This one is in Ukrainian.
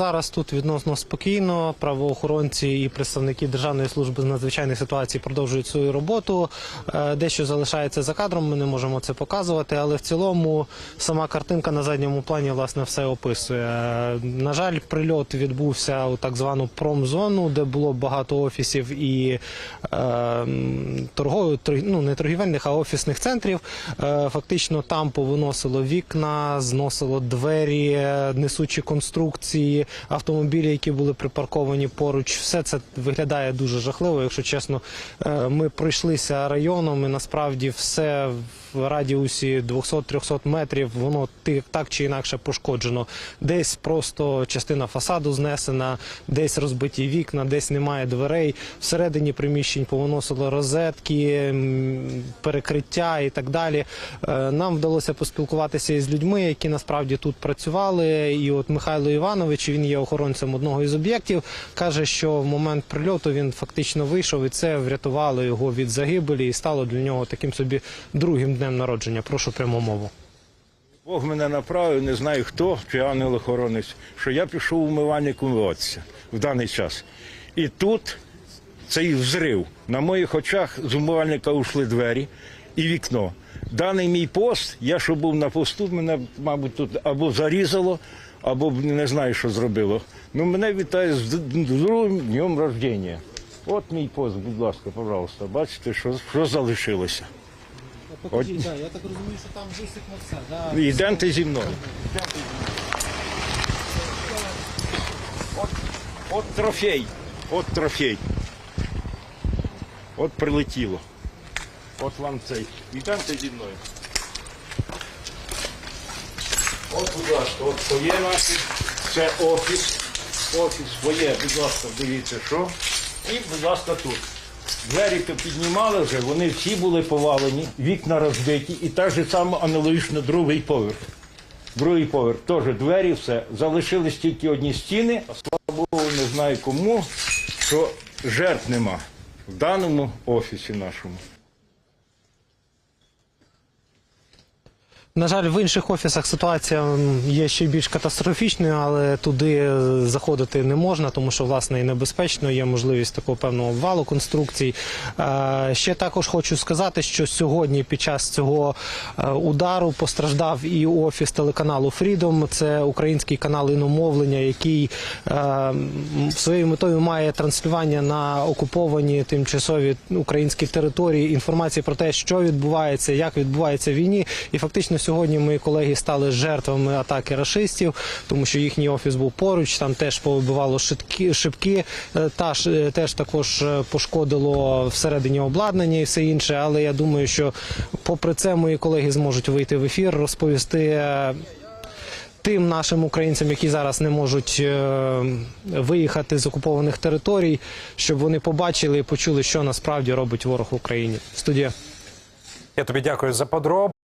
зараз тут відносно спокійно. Правоохоронці і представники Державної служби з надзвичайних ситуацій продовжують свою роботу. Е, Дещо залишається за кадром. Ми не можемо це показувати, але в цілому сама картинка на задньому плані власне все описує. Е, На жаль, прильот відбувся у так звану промзону, де було багато офісів і е, торгових, ну не торгівельних, а офісних центрів. Е, Фактично там повиносило вікна, зносило двері, е, несучі конструкції, автомобілі, які були припарковані поруч. Все це виглядає дуже жахливо. Якщо чесно, Е, ми пройшлися районом, і насправді все в радіусі 200-300 метрів воно так чи інакше пошкоджено. Десь просто частина фасаду знесена, десь розбиті вікна, десь немає дверей. Всередині приміщень повиносило розетки, перекриття і так далі. Е, Нам вдалося поспілкуватися із людьми, які насправді тут працювали. І от Михайло Іванович, він є охоронцем одного із об'єктів, каже, що в момент прильоту він фактично вийшов, і це врятувало його від загибелі і стало для нього таким собі другим днем народження. Прошу пряму мову. Бог мене направив, не знаю хто, чи ангел-охоронець, що я пішов умивальник умиватися в даний час. І тут цей взрив. На моїх очах з умивальника ушли двері і вікно. Даний мій пост, я що був на посту, мене, мабуть, тут або зарізало, або не знаю, що зробило. Ну, мене вітає з другим днем рождення. От мій пост, будь ласка, пожалуйста, бачите, що, що залишилося. Покажіть, я так розумію, що там висипно все. Да? Йдемте зі мною. От, от трофей. От трофей. От прилетіло. От вам цей. Йдемте зі мною. От, будь ласка, от своє наше. Це офіс. Офіс своє, будь ласка, дивіться, що. І, будь ласка, тут. Двері то піднімали вже, вони всі були повалені, вікна розбиті, і так же само аналогічно другий поверх. Другий поверх теж двері, все. Залишились тільки одні стіни, а слава Богу, не знаю кому, що жертв нема в даному офісі нашому. На жаль, в інших офісах ситуація є ще більш катастрофічною, але туди е, заходити не можна, тому що власне і небезпечно є можливість такого певного обвалу конструкцій. Ще також хочу сказати, що сьогодні під час цього е, удару постраждав і офіс телеканалу Freedom. Це український канал іномовлення, який е, своєю метою має транслювання на окуповані тимчасові українські території інформації про те, що відбувається, як відбувається війні, і фактично сьогодні мої колеги стали жертвами атаки рашистів, тому що їхній офіс був поруч. Там теж повибивало шибки, шибки е, та е, теж також е, пошкодило всередині обладнання і все інше. Але я думаю, що попри це мої колеги зможуть вийти в ефір, розповісти. Тим нашим українцям, які зараз не можуть виїхати з окупованих територій, щоб вони побачили і почули, що насправді робить ворог в Україні. Студія. Я тобі дякую за подробиці.